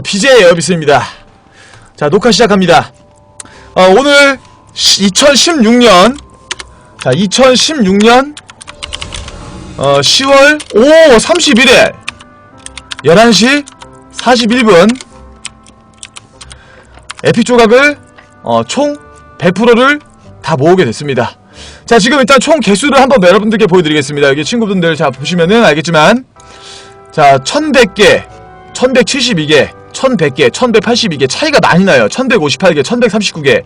BJ 에어비스입니다. 자, 녹화 시작합니다. 어, 오늘 2016년, 자, 2016년, 어, 10월, 오, 31일, 11시 41분, 에픽 조각을, 어, 총 100%를 다 모으게 됐습니다. 자, 지금 일단 총 개수를 한번 여러분들께 보여드리겠습니다. 여기 친구분들 자, 보시면은 알겠지만, 자, 1100개, 1172개, 1100개, 1182개 차이가 많이 나요. 1158개, 1139개.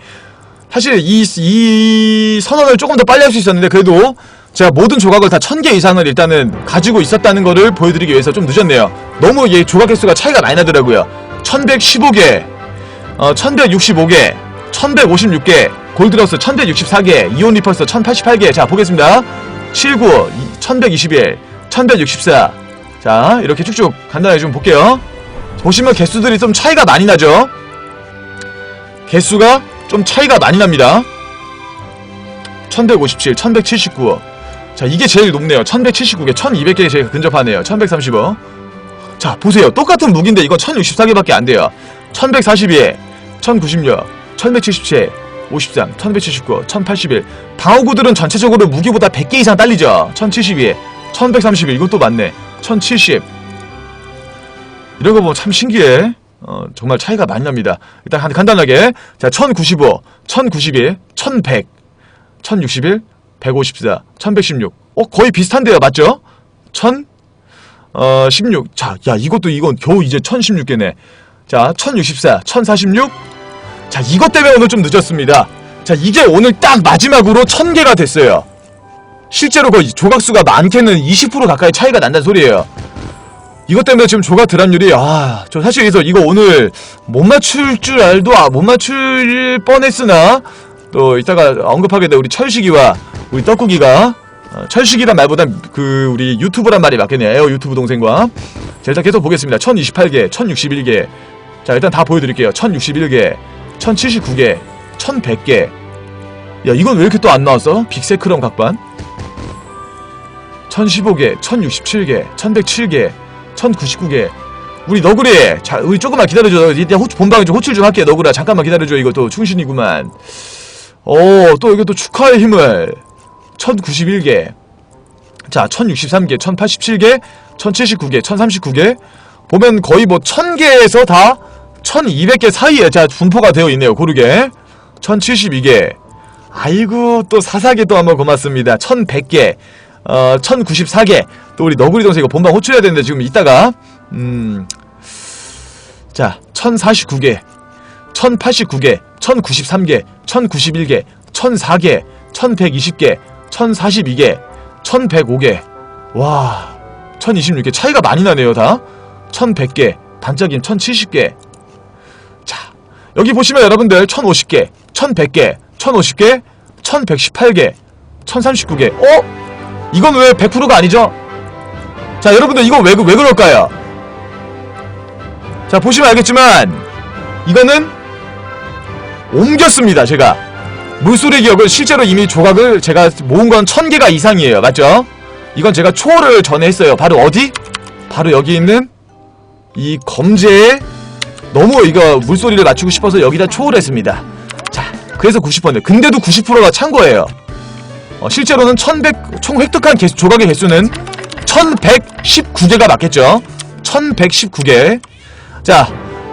사실 이, 이 선언을 조금 더 빨리 할 수 있었는데 그래도 제가 모든 조각을 다 1000개 이상을 일단은 가지고 있었다는 거를 보여드리기 위해서 좀 늦었네요. 너무 이 조각 개수가 차이가 많이 나더라고요. 1115개, 어, 1165개, 1156개, 골드러스 1164개, 이온 리퍼스 1088개. 자, 보겠습니다. 79, 1121, 1164. 자, 이렇게 쭉쭉 간단하게 좀 볼게요. 보시면 개수들이 좀 차이가 많이 나죠? 개수가 좀 차이가 많이 납니다. 1157, 1179. 자, 이게 제일 높네요. 1179개, 1200개 제일 근접하네요. 1135. 자, 보세요. 똑같은 무기인데 이건 1064개밖에 안 돼요. 1142, 1096, 1177, 53, 1179, 1081. 방어구들은 전체적으로 무기보다 100개 이상 딸리죠. 1072, 1131. 이건 또 맞네. 1070. 이런 거 보면 참 신기해. 어, 정말 차이가 많이 납니다. 일단 간- 간단하게. 자, 1095, 1092, 1100, 1061, 154, 1116. 어, 거의 비슷한데요. 맞죠? 1000, 어, 16. 자, 야, 이것도 이건 겨우 이제 1016개네. 자, 1064, 1046. 자, 이것 때문에 오늘 좀 늦었습니다. 자, 이게 오늘 딱 마지막으로 1000개가 됐어요. 실제로 거의 조각수가 많게는 20% 가까이 차이가 난다는 소리예요. 이것 때문에 지금 조각 드랍률이 아, 저 사실 그래서 이거 오늘 못 맞출 줄 알도 아, 못 맞출 뻔했으나 또 이따가 언급하게 될 우리 철식이와 우리 떡국이가 어, 철식이란 말보단 그 우리 유튜브란 말이 맞겠네요. 유튜브 동생과 자, 일단 계속 보겠습니다. 1028개, 1061개. 자, 일단 다 보여드릴게요. 1061개, 1079개, 1100개. 야, 이건 왜 이렇게 또 안 나왔어? 빅세크럼 각반. 1015개, 1067개, 1107개, 1099개. 우리 너구리, 자, 우리 조금만 기다려줘. 이때 호, 본방에 좀 호출 좀 할게, 너구라. 잠깐만 기다려줘. 이거 또 충신이구만. 오, 또 이거 또 축하의 힘을. 1091개. 자, 1063개, 1087개, 1079개, 1039개. 보면 거의 뭐 1000개에서 다 1200개 사이에 자, 분포가 되어 있네요. 고르게. 1072개. 아이고, 또 사사계 또 한번 고맙습니다. 1100개. 어, 1094개. 또 우리 너구리 동생 이거 본방 호출해야 되는데 지금 이따가, 음, 자, 1049개. 1089개, 1093개, 1091개, 1004개, 1120개, 1042개, 1105개. 와, 1026개. 차이가 많이 나네요, 다. 1100개, 반짝임 1070개. 자, 여기 보시면 여러분들 1050개, 1100개, 1050개, 1118개, 1039개. 어? 이건 왜 100%가 아니죠? 자, 여러분들 이거 왜, 왜 그럴까요? 자, 보시면 알겠지만, 이거는 옮겼습니다, 제가. 물소리 기억을 실제로 이미 조각을 제가 모은 건 1000개가 이상이에요. 맞죠? 이건 제가 초월을 전에 했어요. 바로 어디? 바로 여기 있는 이 검제에 너무 이거 물소리를 맞추고 싶어서 여기다 초월했습니다. 자, 그래서 90%네. 근데도 90%가 찬 거예요. 어, 실제로는 1100, 총 획득한 개수, 조각의 개수는 1119개가 맞겠죠? 1119개. 자,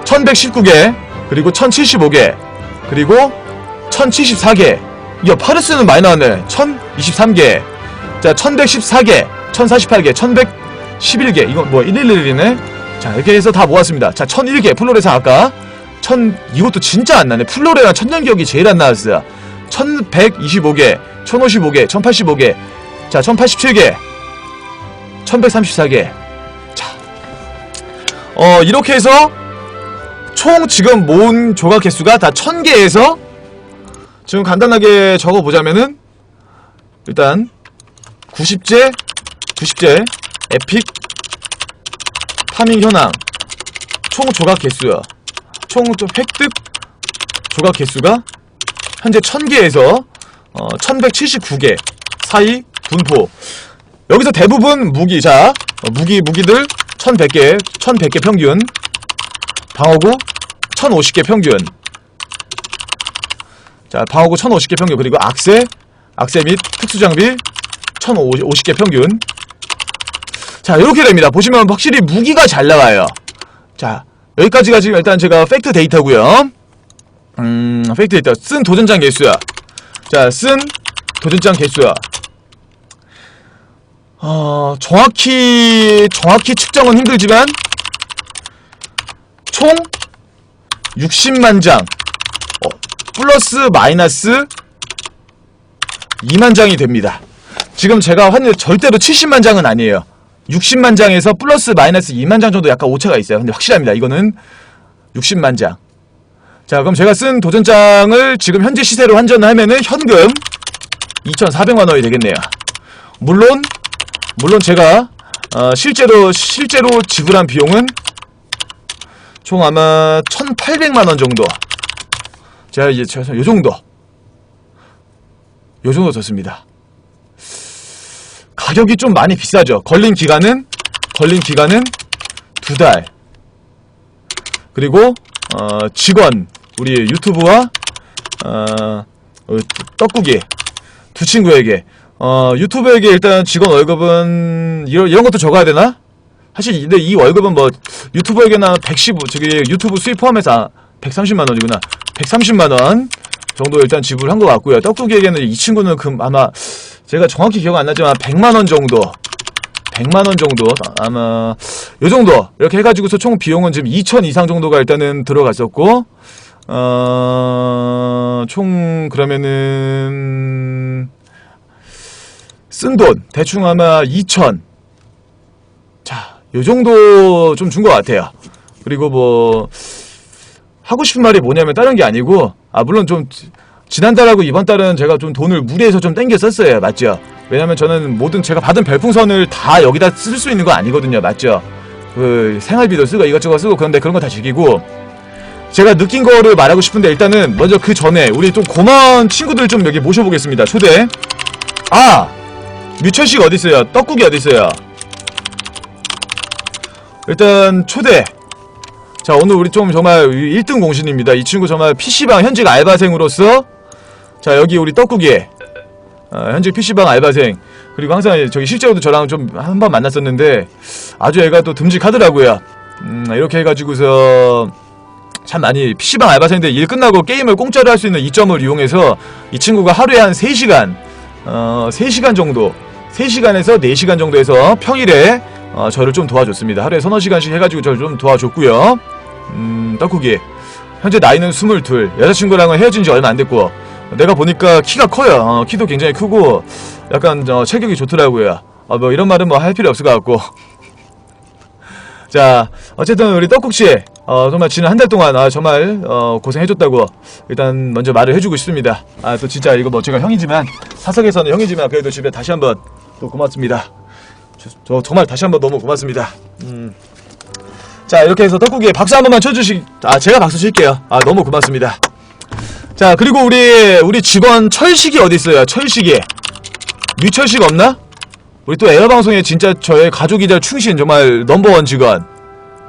1119개, 그리고 1075개, 그리고 1074개. 야, 파르스는 많이 나왔네. 1023개. 자, 1114개, 1048개, 1111개. 이건 뭐 111이네. 자, 이렇게 해서 다 모았습니다. 자, 1001개. 플로레상 아까. 1000, 이것도 진짜 안 나네. 플로레랑 천년기억이 제일 안 나왔어요. 1125개, 1055개, 1085개. 자, 1087개. 1134개. 자. 어, 이렇게 해서 총 지금 모은 조각 개수가 다 1000개에서 지금 간단하게 적어보자면은 일단 90제 90제 에픽 파밍 현황 총 조각 개수야 총 획득 조각 개수가 현재 1000개에서 어, 1179개 사이 분포 여기서 대부분 무기 자 어, 무기 무기들 1100개 1100개 평균 방어구 1050개 평균. 자, 방어구 1050개 평균. 그리고 악세, 악세 및 특수장비 1050개 평균. 자, 이렇게 됩니다. 보시면 확실히 무기가 잘 나와요. 자, 여기까지가 지금 일단 제가 팩트 데이터고요 음, 팩트 데이터. 쓴 도전장 개수야. 자, 쓴 도전장 개수야. 어, 정확히, 정확히 측정은 힘들지만, 총 60만 장. 어, 플러스 마이너스 2만 장이 됩니다. 지금 제가 환 절대로 70만 장은 아니에요. 60만 장에서 플러스 마이너스 2만 장 정도 약간 오차가 있어요. 근데 확실합니다. 이거는 60만 장. 자, 그럼 제가 쓴 도전장을 지금 현재 시세로 환전하면은 현금 2,400만 원이 되겠네요. 물론 물론 제가 어, 실제로 실제로 지불한 비용은 총 아마 1,800만 원 정도. 제가 이제 요 정도. 요 정도 줬습니다. 가격이 좀 많이 비싸죠. 걸린 기간은 걸린 기간은 두 달. 그리고 어, 직원 우리 유튜브와 어, 어, 떡국이 두 친구에게 어, 유튜브에게 일단 직원 월급은 이런 이런 것도 적어야 되나? 사실 근데 이 월급은 뭐 유튜버에게나 115 저기 유튜브 수입 포함해서 130만 원이구나. 130만 원 정도 일단 지불한 것 같고요. 떡국이에게는 이 친구는 그 아마 제가 정확히 기억 안 나지만 100만 원 정도 100만 원 정도 아마 요 정도 이렇게 해가지고서 총 비용은 지금 2천 이상 정도가 일단은 들어갔었고 어 총 그러면은 쓴 돈 대충 아마 2천 자, 요 정도 좀 준 것 같아요. 그리고 뭐 하고 싶은 말이 뭐냐면 다른 게 아니고 아 물론 좀 지- 지난달하고 이번 달은 제가 좀 돈을 무리해서 좀 땡겨 썼어요. 맞죠? 왜냐면 저는 모든 제가 받은 별풍선을 다 여기다 쓸 수 있는 거 아니거든요. 맞죠? 그 생활비도 쓰고 이것저것 쓰고 그런데 그런 거 다 즐기고 제가 느낀 거를 말하고 싶은데 일단은 먼저 그 전에 우리 좀 고마운 친구들 좀 여기 모셔보겠습니다. 초대. 아 뮤철식 어디 있어요? 떡국이 어디 있어요? 일단 초대. 자 오늘 우리 좀 정말 1등 공신입니다. 이 친구 정말 PC방 현직 알바생으로서 자 여기 우리 떡국이 어, 현직 PC방 알바생 그리고 항상 저기 실제로도 저랑 좀 한 번 만났었는데 아주 애가 또 듬직하더라고요. 음, 이렇게 해가지고서 참 많이 PC방 알바생인데 일 끝나고 게임을 공짜로 할 수 있는 이점을 이용해서 이 친구가 하루에 한 3시간 어 3시간 정도 3시간에서 4시간 정도에서 평일에 어, 저를 좀 도와줬습니다. 하루에 서너 시간씩 해가지고 저를 좀 도와줬고요. 음, 떡국이 현재 나이는 22 여자친구랑은 헤어진 지 얼마 안 됐고 내가 보니까 키가 커요. 어, 키도 굉장히 크고 약간 어, 체격이 좋더라고요. 어, 뭐 이런 말은 뭐 할 필요 없을 것 같고 자 어쨌든 우리 떡국씨 어, 정말 지난 한 달 동안 아, 정말 어, 고생해줬다고 일단 먼저 말을 해주고 싶습니다. 아 또 진짜 이거 뭐 제가 형이지만 사석에서는 형이지만 그래도 집에 다시 한번 또 고맙습니다. 저, 저 정말 다시 한번 너무 고맙습니다. 음. 자 이렇게 해서 떡국이 박수 한 번만 쳐주시 아 제가 박수 칠게요. 아 너무 고맙습니다. 자 그리고 우리 우리 직원 철식이 어디 있어요? 철식이 뮤철식 없나? 우리 또 에어방송에 진짜 저의 가족이자 충신 정말 넘버원 직원.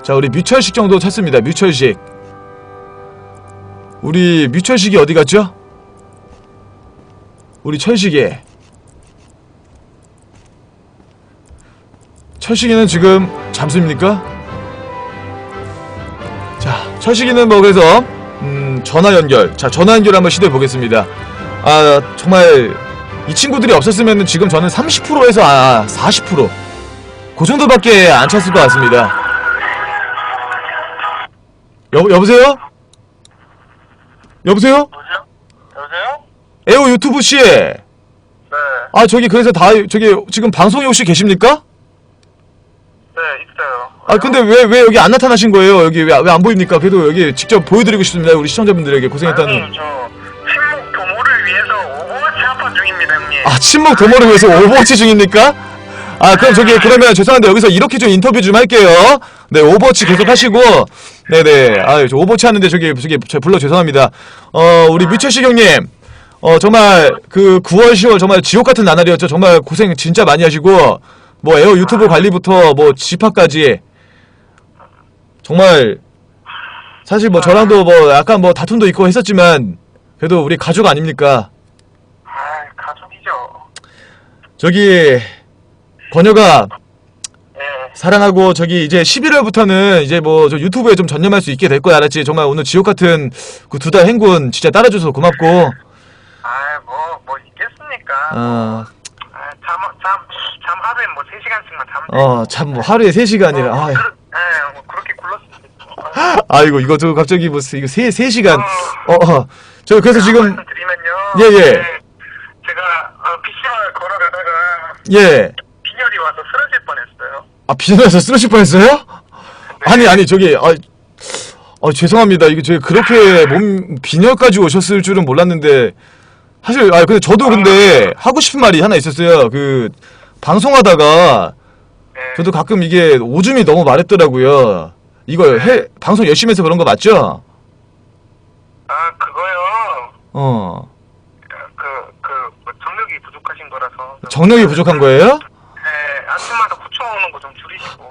자 우리 뮤철식 정도 찾습니다 뮤철식. 우리 뮤철식이 어디 갔죠? 우리 철식이. 철식이는 지금 잠수입니까? 자 철식이는 뭐 그래서 음, 전화 연결. 자 전화 연결 한번 시도해 보겠습니다. 아 정말 이 친구들이 없었으면 지금 저는 30%에서 아 40%그 정도밖에 안 찼을 것 같습니다 여, 여보세요? 여보세요? 여보세요? 여보세요? 에오 유튜브 씨. 네. 아 저기 그래서 다 저기 지금 방송에 혹시 계십니까? 네, 있어요. 아 근데 왜 왜 여기 안 나타나신 거예요? 여기 왜안 보입니까? 그래도 여기 직접 보여드리고 싶습니다. 우리 시청자분들에게 고생했다는. 아니, 저 아 침묵 도모를 위해서 오버워치 중입니까? 아 그럼 저기 그러면 죄송한데 여기서 이렇게 좀 인터뷰 좀 할게요. 네 오버워치 계속 하시고 네네 아저 오버워치 하는데 저기 저기 저 불러 죄송합니다. 어 우리 뮤철식 형님 어 정말 그 9월 10월 정말 지옥 같은 나날이었죠. 정말 고생 진짜 많이 하시고 뭐 에어 유튜브 관리부터 뭐 집합까지 정말 사실 뭐 저랑도 뭐 약간 뭐 다툼도 있고 했었지만 그래도 우리 가족 아닙니까? 아, 가족이죠. 저기 권혁아 예. 사랑하고 저기 이제 11월부터는 이제 뭐 저 유튜브에 좀 전념할 수 있게 될 거야 알았지? 정말 오늘 지옥 같은 그 두 달 행군 진짜 따라줘서 고맙고 아, 뭐, 뭐 있겠습니까? 어, 아, 잠, 잠, 잠 하루에 뭐 3시간씩만 자면 돼. 어, 참, 뭐, 하루에 3시간이라, 뭐, 아, 그러, 예, 뭐 그렇게 굴렀습니다. 아이고, 이거 저 갑자기 뭐, 이거 3, 세시간 어, 어, 저 그래서 지금, 말씀드리면요. 예, 예. 제가 어, PC방을 걸어가다가 예, 빈혈이 와서 쓰러질 뻔했어요. 아, 비전에서 쓰러질 뻔했어요? 아니, 아니, 저기, 아, 아, 죄송합니다. 이게 저희 그렇게 몸, 빈혈까지 오셨을 줄은 몰랐는데, 사실, 아, 근데 저도 근데 하고 싶은 말이 하나 있었어요. 그, 방송하다가, 네. 저도 가끔 이게 오줌이 너무 마렵더라고요. 이거 해, 방송 열심히 해서 그런 거 맞죠? 아, 그거요. 어. 그, 그, 뭐 정력이 부족하신 거라서. 정력이 부족한 거예요? 네, 아침마다 구청 오는 거 좀 줄이시고.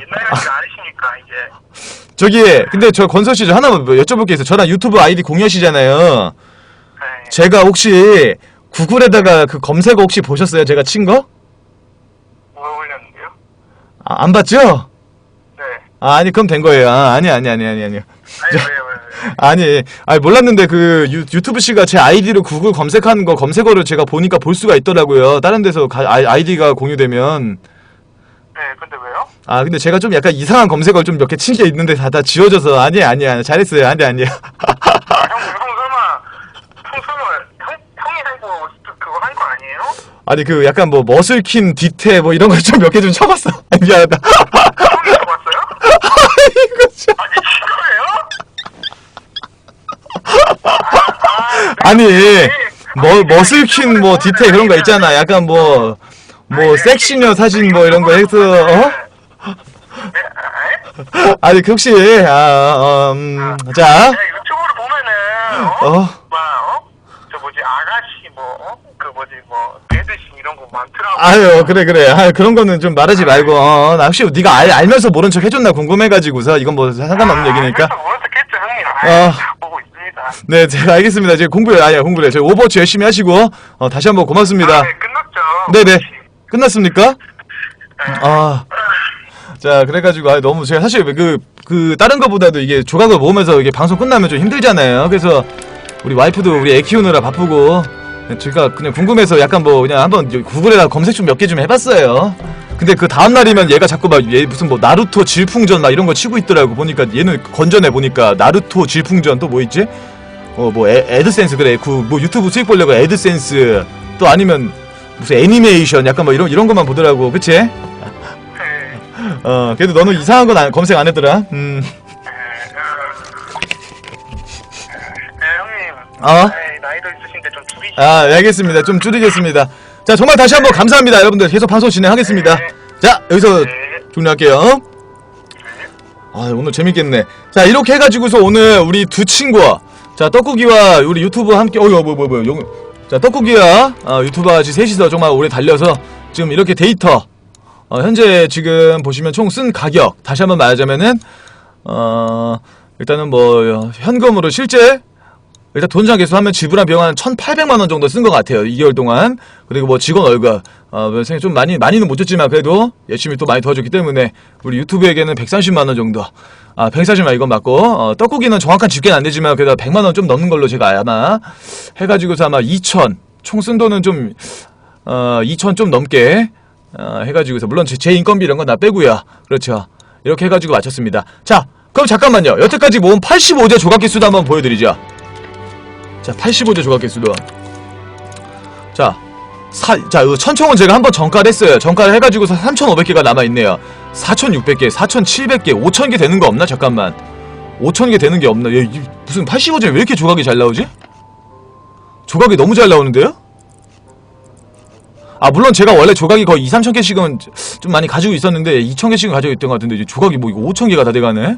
옛날 같지가 않으시니까, 이제. 저기, 근데 저 권서 씨, 저 하나만 뭐 여쭤볼 게 있어요. 저랑 유튜브 아이디 공유하시잖아요. 네. 제가 혹시 구글에다가 그 검색어 혹시 보셨어요? 제가 친 거? 뭐 올렸는데요? 아, 안 봤죠? 네. 아, 아니, 그럼 된 거예요. 아, 아니, 아니, 아니, 아니, 아니. 아니, 왜요? 아니, 아니, 몰랐는데 그 유, 유튜브 씨가 제 아이디로 구글 검색하는 거 검색어를 제가 보니까 볼 수가 있더라고요. 다른 데서 가, 아이, 아이 디가 공유되면. 네, 근데 왜요? 아, 근데 제가 좀 약간 이상한 검색어를 좀 몇 개 친 게 있는데 다, 다 지워져서. 아니, 아니야. 잘했어요. 아니, 아니야. 아, 형, 형 설마, 형 설마, 형, 형이 하고 그거 한 거 아니에요? 아니, 그 약간 뭐 머슬킨 디테 뭐 이런 거좀몇 개 좀 쳐봤어. 미안하다. 형이 써봤어요? 이거 참. 아니, 이거예요? 아니, 뭐, 머슬킨 뭐 디테 그런 거 있잖아. 약간 뭐, 뭐, 섹시녀 사진 뭐 이런 거 해서, 어? 네, 아, 에? 아니, 그 혹시, 아, 어, 음, 자, 야, 유튜브를 보면은, 어? 어? 막, 어? 저 뭐지, 아가씨, 뭐, 어? 그 뭐지, 뭐, 배드신 이런 거 많더라고. 아유, 그래, 그래. 아, 그런 거는 좀 말하지 말고, 어, 나 혹시 네가 알, 알면서 모른 척 해줬나 궁금해가지고서, 이건 뭐 상관없는 얘기니까. 모르겠겠죠, 형님. 어. 네, 제가 알겠습니다. 이제 공부를, 아니야, 공부를. 저희 오버워치 열심히 하시고, 어, 다시 한번 고맙습니다. 아, 네, 끝났죠. 네네. 끝났습니까? 네. 아. 자, 그래가지고, 아, 너무, 제가 사실 그, 그, 다른 거보다도 이게 조각을 모으면서 이게 방송 끝나면 좀 힘들잖아요. 그래서, 우리 와이프도 우리 애 키우느라 바쁘고, 제가 그냥 궁금해서 약간 뭐, 그냥 한번 구글에다 검색 좀 몇 개 좀 해봤어요. 근데 그 다음날이면 얘가 자꾸 막, 얘 무슨 뭐, 나루토 질풍전 막 이런 거 치고 있더라고. 보니까 얘는 건전해 보니까, 나루토 질풍전 또 뭐 있지? 어, 뭐, 애, 애드센스, 그래. 그, 뭐, 유튜브 수익 보려고 애드센스, 또 아니면, 무슨 애니메이션, 약간 뭐, 이런, 이런 것만 보더라고. 그치? 네. 어, 그래도 너는 이상한 건 안- 검색 안 했더라. 음. 네, 형님. 어? 네, 나이도 있으신데 좀 줄이시. 아, 네, 알겠습니다. 좀 줄이겠습니다. 자, 정말 다시 한번 감사합니다. 여러분들 계속 방송 진행하겠습니다. 자, 여기서 네. 종료할게요. 아, 오늘 재밌겠네. 자, 이렇게 해가지고서 오늘 우리 두 친구, 자, 떡국이와 우리 유튜브 함께, 어이구, 뭐, 뭐, 뭐, 용, 자, 떡국이와 어, 유튜버 같이 셋이서 정말 오래 달려서 지금 이렇게 데이터, 어, 현재 지금 보시면 총 쓴 가격, 다시 한번 말하자면은, 어, 일단은 뭐, 현금으로 실제 일단 돈장 계수하면 지불한 한 1,800만 원 정도 쓴 것 같아요. 2개월 동안. 그리고 뭐 직원 월급 어, 뭐 생각 좀 많이 많이는 못 줬지만 그래도 열심히 또 많이 도와줬기 때문에 우리 유튜브에게는 130만 원 정도. 아, 140만 이건 맞고 어, 떡국이는 정확한 집계는 안 되지만 그래도 100만 원 좀 넘는 걸로 제가 아마 해 가지고서 아마 2천 총 쓴 돈은 좀 어, 2천 좀 넘게 어, 해 가지고서 물론 제, 제 인건비 이런 건 다 빼고요. 그렇죠. 이렇게 해 가지고 마쳤습니다. 자, 그럼 잠깐만요. 여태까지 모은 85제 조각 개수도 한번 보여 드리죠. 자, 85제 조각 개수도. 자, 사, 자, 이거 천총은 제가 한번 정가를 했어요. 정가를 해가지고서 3,500개가 남아있네요. 4,600개, 4,700개, 5,000개 되는 거 없나? 잠깐만. 5,000개 되는 게 없나? 얘, 이- 무슨 85제 왜 이렇게 조각이 잘 나오지? 조각이 너무 잘 나오는데요? 아, 물론 제가 원래 조각이 거의 2, 3,000개씩은 좀 많이 가지고 있었는데, 2,000개씩은 가지고 있던 것 같은데, 이제 조각이 뭐 이거 5,000개가 다 돼가네?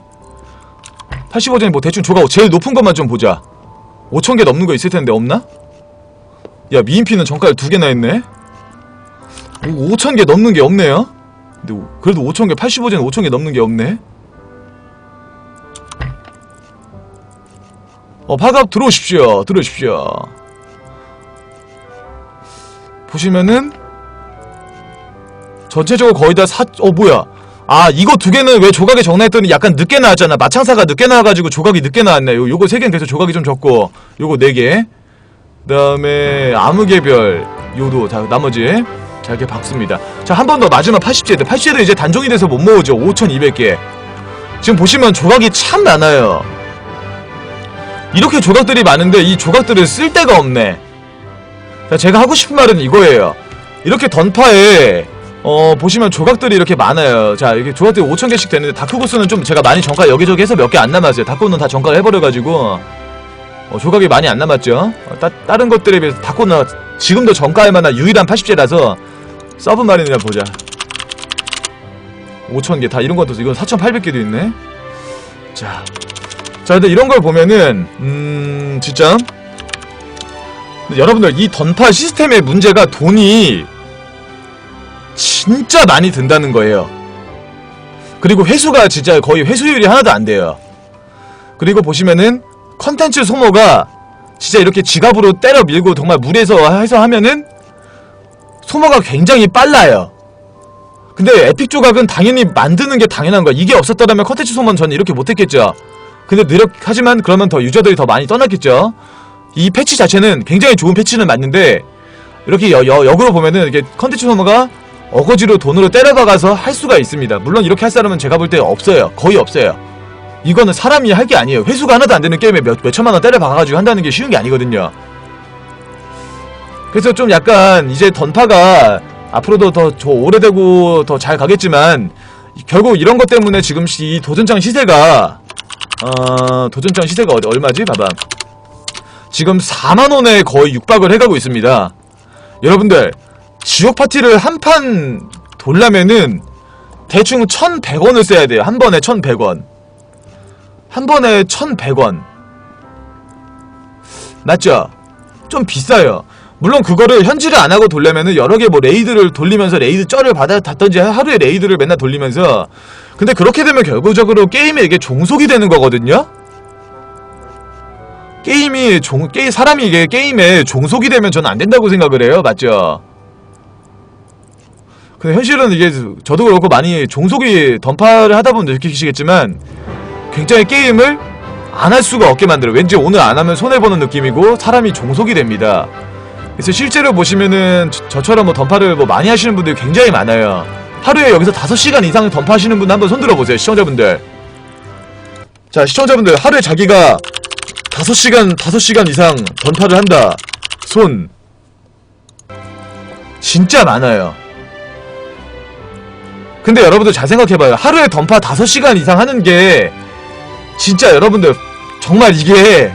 85제는 뭐 대충 조각 제일 높은 것만 좀 보자. 5,000개 넘는 거 있을 텐데 없나? 야 미인피는 정가를 두 개나 했네 5,000개 넘는 게 없네요 근데 오- 그래도 5,000개 85제는 5,000개 넘는 게 없네 어, 파갑 들어오십시오. 들어오십시오. 보시면은 전체적으로 거의 다 사, 어, 뭐야. 아, 이거 두 개는 왜 조각이 적나 했더니 약간 늦게 나왔잖아. 마창사가 늦게 나와가지고 조각이 늦게 나왔네. 요, 요거 세 개는 그래서 조각이 좀 적고, 요거 네 개. 그 다음에 암흑의별, 요도, 다, 나머지. 자, 이렇게 박습니다. 자, 한 번 더 마지막 80제드. 80제드 이제 단종이 돼서 못 모으죠. 5200개. 지금 보시면 조각이 참 많아요. 이렇게 조각들이 많은데 이 조각들을 쓸 데가 없네. 자, 제가 하고 싶은 말은 이거예요. 이렇게 던파에 어 보시면 조각들이 이렇게 많아요. 자 이게 조각들이 5천 개씩 되는데 다크고스는 좀 제가 많이 정가 여기저기 해서 몇 개 안 남았어요. 다크고는 다 정가를 해버려가지고 어, 조각이 많이 안 남았죠. 어, 따, 다른 것들에 비해서 다크고는 지금도 정가할 만한 유일한 80제라서 서브 마린이나 보자. 5천 개 다 이런 것도 이건 4,800개도 있네. 자, 자 근데 이런 걸 보면은 음 진짜 여러분들 이 던파 시스템의 문제가 돈이 진짜 많이 든다는 거예요. 그리고 회수가 진짜 거의 회수율이 하나도 안 돼요. 그리고 보시면은 컨텐츠 소모가 진짜 이렇게 지갑으로 때려 밀고 정말 물에서 해서 하면은 소모가 굉장히 빨라요. 근데 에픽 조각은 당연히 만드는 게 당연한 거야. 이게 없었더라면 컨텐츠 소모는 저는 이렇게 못했겠죠. 근데 노력 하지만 그러면 더 유저들이 더 많이 떠났겠죠. 이 패치 자체는 굉장히 좋은 패치는 맞는데 이렇게 여, 여, 역으로 보면은 이게 컨텐츠 소모가 어거지로 돈으로 때려박아서 할 수가 있습니다. 물론 이렇게 할 사람은 제가 볼 때 없어요. 거의 없어요. 이거는 사람이 할 게 아니에요. 회수가 하나도 안 되는 게임에 몇, 몇 천만 원 때려박아가지고 한다는 게 쉬운 게 아니거든요. 그래서 좀 약간 이제 던파가 앞으로도 더저 오래되고 더 잘 가겠지만 결국 이런 것 때문에 지금 시- 이 도전장 시세가 어 도전장 시세가 어디 얼마지? 봐봐. 지금 4만 원에 거의 육박을 해가고 있습니다. 여러분들 지옥 파티를 한 판 돌려면은 대충 1,100원을 써야 돼요. 한 번에 1,100원. 한 번에 1,100원. 맞죠? 좀 비싸요. 물론 그거를 현질을 안 하고 돌려면은 여러 개 뭐 레이드를 돌리면서 레이드 쩔을 받아닫던지 하루에 레이드를 맨날 돌리면서 근데 그렇게 되면 결국적으로 게임에 이게 종속이 되는 거거든요? 게임이 종, 게 사람이 이게 게임에 종속이 되면 저는 안 된다고 생각을 해요. 맞죠? 근데 현실은 이게 저도 그렇고 많이 종속이 던파를 하다 보면 느끼시겠지만 굉장히 게임을 안 할 수가 없게 만들어요. 왠지 오늘 안 하면 손해보는 느낌이고 사람이 종속이 됩니다. 그래서 실제로 보시면은 저, 처럼뭐 던파를 뭐 많이 하시는 분들이 굉장히 많아요. 하루에 여기서 5시간 이상 던파 하시는 분 한번 손들어 보세요. 시청자분들. 자, 시청자분들 하루에 자기가 5시간 5시간 이상 던파를 한다. 손 진짜 많아요. 근데 여러분들 잘 생각해봐요. 하루에 던파 5시간 이상 하는 게 진짜 여러분들 정말 이게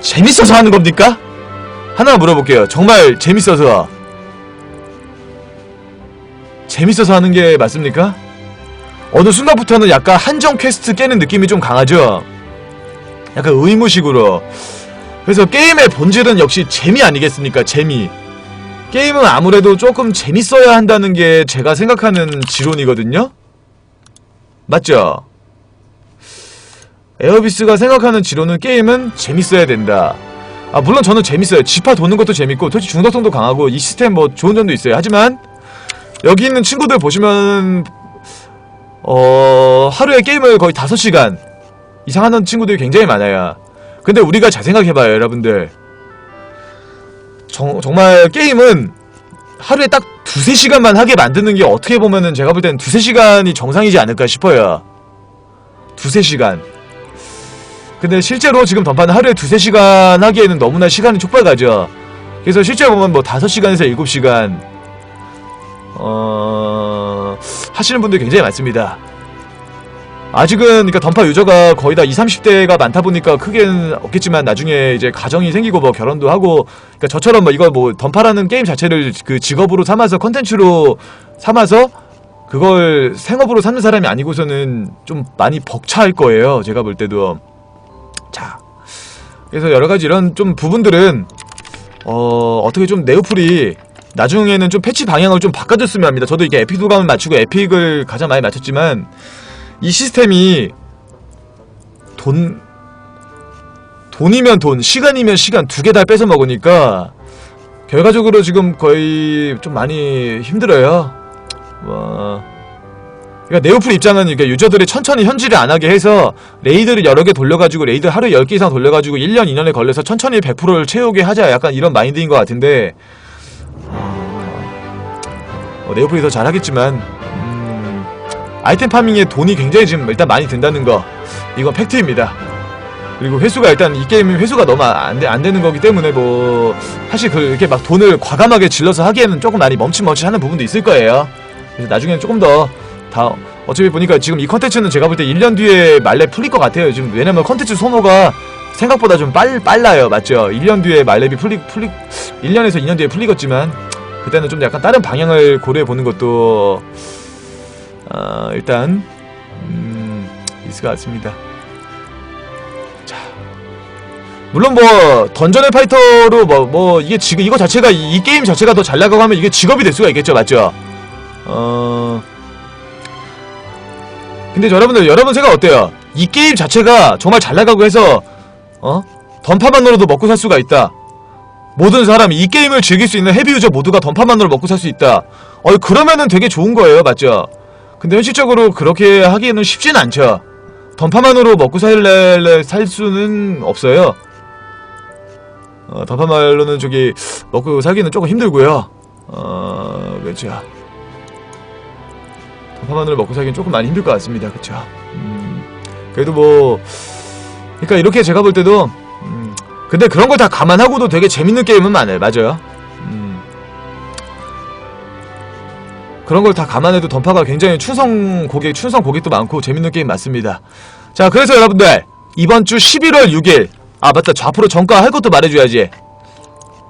재밌어서 하는 겁니까? 하나 물어볼게요. 정말 재밌어서 재밌어서 하는 게 맞습니까? 어느 순간부터는 약간 한정 퀘스트 깨는 느낌이 좀 강하죠? 약간 의무식으로 그래서 게임의 본질은 역시 재미 아니겠습니까? 재미 게임은 아무래도 조금 재밌어야 한다는 게 제가 생각하는 지론이거든요? 맞죠? 에어비스가 생각하는 지론은 게임은 재밌어야 된다. 아, 물론 저는 재밌어요. 지파 도는 것도 재밌고, 도대체 중독성도 강하고, 이 시스템 뭐 좋은 점도 있어요. 하지만, 여기 있는 친구들 보시면, 어, 하루에 게임을 거의 5시간 이상 하는 친구들이 굉장히 많아요. 근데 우리가 잘 생각해봐요, 여러분들. 정, 정말 게임은 하루에 딱 두세 시간만 하게 만드는 게 어떻게 보면은 제가 볼 때는 두세 시간이 정상이지 않을까 싶어요. 두세 시간. 근데 실제로 지금 던파는 하루에 두세 시간 하기에는 너무나 시간이 촉박하죠. 그래서 실제 보면 뭐 다섯 시간에서 일곱 시간 어... 하시는 분들이 굉장히 많습니다. 아직은 그러니까 던파 유저가 거의 다 20, 30대가 많다 보니까 크게는 없겠지만 나중에 이제 가정이 생기고 뭐 결혼도 하고 그러니까 저처럼 뭐 이걸 뭐 던파라는 게임 자체를 그 직업으로 삼아서 컨텐츠로 삼아서 그걸 생업으로 삼는 사람이 아니고서는 좀 많이 벅차할 거예요. 제가 볼 때도. 자. 그래서 여러 가지 이런 좀 부분들은 어, 어떻게 좀 네오플이 나중에는 좀 패치 방향을 좀 바꿔줬으면 합니다. 저도 이게 에픽 도감을 맞추고 에픽을 가장 많이 맞췄지만 이 시스템이 돈 돈이면 돈, 시간이면 시간 두 개 다 뺏어 먹으니까 결과적으로 지금 거의 좀 많이 힘들어요. 뭐 그러니까 네오플 입장은 이게 유저들이 천천히 현질을 안 하게 해서 레이드를 여러 개 돌려가지고 레이드 하루에 10개 이상 돌려가지고 1년, 2년에 걸려서 천천히 100%를 채우게 하자. 약간 이런 마인드인 것 같은데. 어, 네오플이 더 잘하겠지만 음, 아이템 파밍에 돈이 굉장히 지금 일단 많이 든다는 거 이건 팩트입니다. 그리고 회수가 일단 이 게임이 회수가 너무 안, 되, 안 되는 거기 때문에 뭐 사실 그 이렇게 막 돈을 과감하게 질러서 하기에는 조금 많이 멈칫멈칫하는 부분도 있을 거예요. 그래서 나중에는 조금 더 다 어차피 보니까 지금 이 컨텐츠는 제가 볼 때 1년 뒤에 말레 풀릴 것 같아요. 지금 왜냐면 컨텐츠 소모가 생각보다 좀 빨, 빨라요. 맞죠? 1년 뒤에 말렙이 풀리, 풀리, 1년에서 2년 뒤에 풀리겠지만, 그때는 좀 약간 다른 방향을 고려해 보는 것도, 어, 일단, 음, 있을 것 같습니다. 자. 물론 뭐, 던전의 파이터로 뭐, 뭐, 이게 지금, 이거 자체가, 이, 이 게임 자체가 더 잘 나가고 하면 이게 직업이 될 수가 있겠죠. 맞죠? 어, 근데 여러분들, 여러분 생각 어때요? 이 게임 자체가 정말 잘 나가고 해서, 어? 던파만으로도 먹고 살 수가 있다. 모든 사람이 이 게임을 즐길 수 있는 헤비 유저 모두가 던파만으로 먹고 살 수 있다. 어, 그러면은 되게 좋은 거예요, 맞죠? 근데 현실적으로 그렇게 하기에는 쉽진 않죠. 던파만으로 먹고 살래, 살 수는 없어요. 어, 던파말로는 저기, 먹고 살기는 조금 힘들고요. 어, 그렇죠. 던파만으로 먹고 살기는 조금 많이 힘들 것 같습니다. 그쵸? 음, 그래도 뭐, 그러니까 이렇게 제가 볼 때도 음, 근데 그런 걸 다 감안하고도 되게 재밌는 게임은 많아요. 맞아요. 그런 걸 다 감안해도 던파가 굉장히 충성 고객, 충성 고객도 많고 재밌는 게임 맞습니다. 자, 그래서 여러분들 이번 주 11월 6일 아 맞다 좌프로 정가 할 것도 말해줘야지.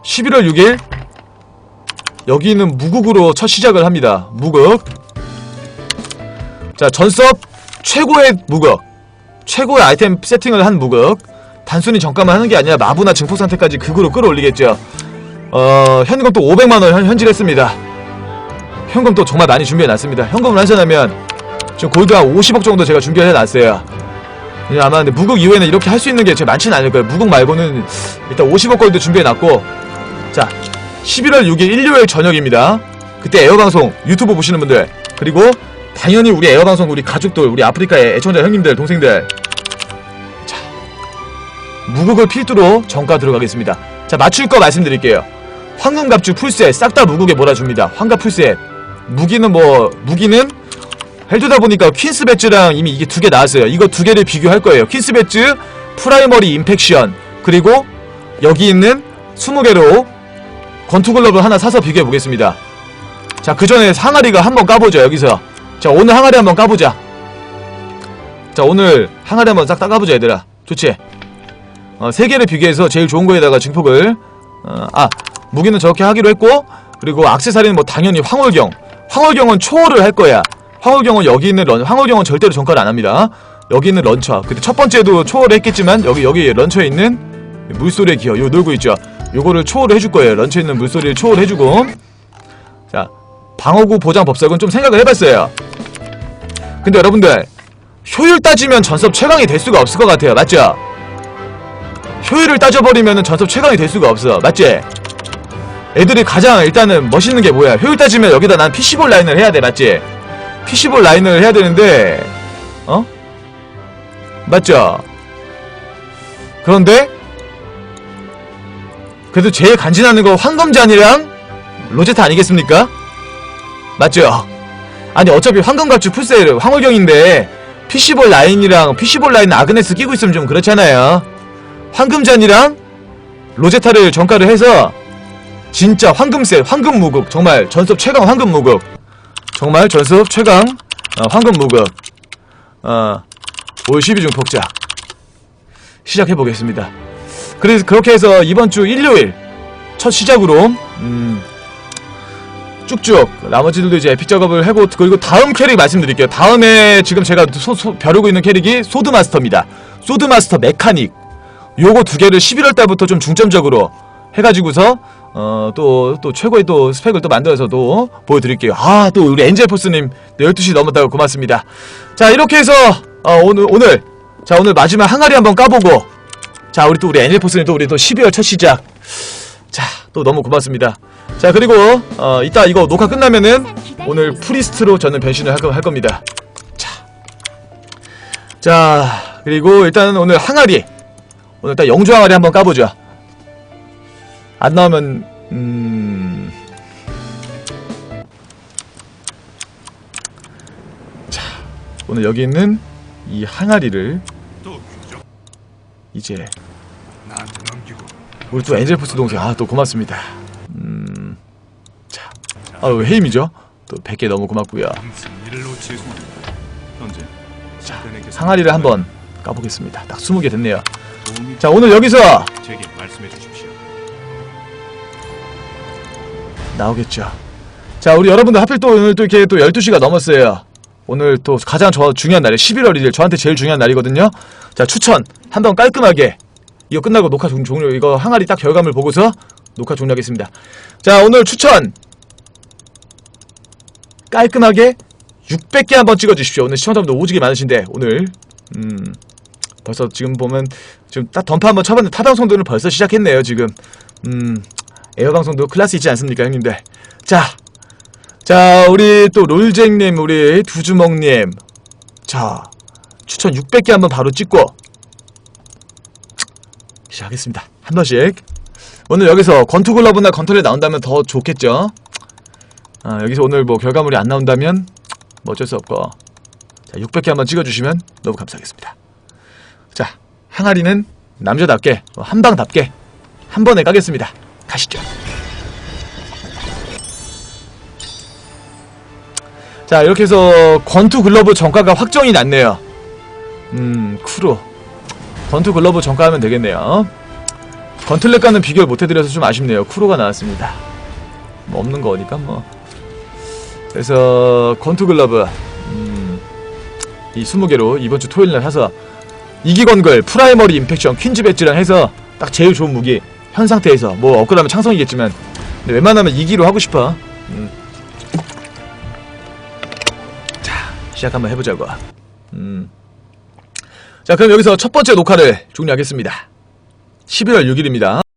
11월 6일 여기는 무국으로 첫 시작을 합니다. 무국. 자, 전섭 최고의 무국. 최고의 아이템 세팅을 한 무극 단순히 정가만 하는 게 아니라 마부나 증폭 상태까지 극으로 끌어올리겠죠 어 현금 또 500만원 현, 현질했습니다 현금 또 정말 많이 준비해놨습니다. 현금을 환전하면 지금 골드 한 50억 정도 제가 준비해놨어요. 예, 아마 근데 무극 이후에는 이렇게 할 수 있는 게 제가 많지는 않을 거예요. 무극 말고는 일단 50억 골드 준비해놨고. 자 11월 6일 일요일 저녁입니다. 그때 에어방송 유튜브 보시는 분들 그리고 당연히 우리 에어방송 우리 가족들 우리 아프리카의 애청자 형님들 동생들. 자 무국을 필두로 정가 들어가겠습니다. 자 맞출 거 말씀드릴게요. 황금갑주 풀셋 싹 다 무국에 몰아줍니다. 황갑 풀셋 무기는 뭐 무기는 해두다 보니까 퀸스 배츠랑 이미 이게 두 개 나왔어요. 이거 두 개를 비교할 거예요. 퀸스 배츠 프라이머리 임팩션 그리고 여기 있는 20개로 권투 글러브 하나 사서 비교해 보겠습니다. 자 그 전에 항아리가 한번 까보죠 여기서. 자 오늘 항아리 한번 까보자. 자 오늘 항아리 한번 싹다 까보자 얘들아. 좋지? 어, 세 개를 비교해서 제일 좋은 거에다가 증폭을 어, 아 무기는 저렇게 하기로 했고 그리고 악세사리는 뭐 당연히 황홀경 황홀경은 초월을 할 거야 황홀경은 여기 있는 런 황홀경은 절대로 전가를 안 합니다 여기 있는 런처 근데 첫 번째도 초월을 했겠지만 여기 여기 런처에 있는 물소리의 기어 요 놀고 있죠 요거를 초월을 해줄 거예요 런처에 있는 물소리를 초월해주고 자 방어구 보장 법석은 좀 생각을 해봤어요. 근데 여러분들 효율 따지면 전섭 최강이 될 수가 없을 것 같아요. 맞죠? 효율을 따져버리면 전섭 최강이 될 수가 없어. 맞지? 애들이 가장 일단은 멋있는 게 뭐야? 효율 따지면 여기다 난 PC볼 라인을 해야 돼. 맞지? PC볼 라인을 해야 되는데 어? 맞죠? 그런데 그래도 제일 간지나는 거 황금잔이랑 로제타 아니겠습니까? 맞죠? 아니 어차피 황금갑주 풀세일 황홀경인데 PC볼 라인이랑 PC볼 라인 아그네스 끼고 있으면 좀 그렇잖아요 황금잔이랑 로제타를 정가를 해서 진짜 황금세 황금무국 정말 전섭 최강 황금무국 정말 전섭 최강 어, 황금무국 어, 올 12중 폭작. 시작해보겠습니다. 그래서 그렇게 해서 이번 주 일요일 첫 시작으로 음, 쭉쭉 나머지들도 이제 에픽 작업을 하고 그리고 다음 캐릭 말씀드릴게요. 다음에 지금 제가 소, 소, 벼르고 있는 캐릭이 소드마스터입니다. 소드마스터 메카닉. 요거 두 개를 11월 달부터 좀 중점적으로 해가지고서 어 또 또 최고의 또 스펙을 또 만들어서 또 보여드릴게요 아 또 우리 엔젤포스님 12시 넘었다고 고맙습니다 자 이렇게 해서 어, 오늘 오늘 자 오늘 마지막 항아리 한번 까보고 자, 우리 또 우리 애니포스님도 우리 또 12월 첫 시작. 자, 또 너무 고맙습니다. 자, 그리고 어, 이따 이거 녹화 끝나면은 오늘 프리스트로 저는 변신을 할, 거- 할 겁니다. 자, 자, 그리고 일단 오늘 항아리. 오늘 일단 영주 항아리 한번 까보죠. 안 나오면 음. 자, 오늘 여기 있는 이 항아리를 이제 우리 또 엔젤포스 동생 아 또 고맙습니다. 음, 자, 아유 해임이죠. 또 100개 너무 고맙고요. 현재 자, 항아리를 한번 까보겠습니다. 딱 20개 됐네요. 자, 오늘 여기서 나오겠죠. 자, 우리 여러분들 하필 또 오늘 또 이렇게 또 12시가 넘었어요. 오늘 또 가장 저 중요한 날이에요. 11월 1일. 저한테 제일 중요한 날이거든요. 자, 추천. 한번 깔끔하게. 이거 끝나고 녹화 종, 종료, 이거 항아리 딱 결과물 보고서 녹화 종료하겠습니다. 자, 오늘 추천. 깔끔하게 600개 한번 찍어 주십시오. 오늘 시청자분들 오지게 많으신데, 오늘, 음, 벌써 지금 보면, 지금 딱 던파 한번 쳐봤는데 타방송들은 벌써 시작했네요, 지금. 음, 에어방송도 클래스 있지 않습니까, 형님들? 자, 자, 우리 또 롤쟁님, 우리 두주먹님. 자, 추천 600개 한번 바로 찍고 시작하겠습니다. 한 번씩. 오늘 여기서 건투글러브나 건투를 나온다면 더 좋겠죠? 아, 여기서 오늘 뭐 결과물이 안 나온다면 뭐 어쩔 수 없고. 자, 600개 한번 찍어주시면 너무 감사하겠습니다. 자, 항아리는 남자답게, 어, 한방답게 한 번에 까겠습니다. 가시죠. 자 이렇게 해서 권투 글러브 정가가 확정이 났네요. 음 쿠로 권투 글러브 정가하면 되겠네요. 건틀렛과는 비교를 못해드려서 좀 아쉽네요. 쿠로가 나왔습니다. 뭐 없는 거니까 뭐. 그래서 권투 글러브 음, 이 20개로 이번 주 토요일 날 사서 이기건글 프라이머리 임팩션 퀸즈 배지랑 해서 딱 제일 좋은 무기 현 상태에서 뭐 업그레이드하면 창성이겠지만 근데 웬만하면 2기로 하고 싶어 음. 시작 한번 해보자고. 음. 자, 그럼 여기서 첫 번째 녹화를 종료하겠습니다. 11월 6일입니다.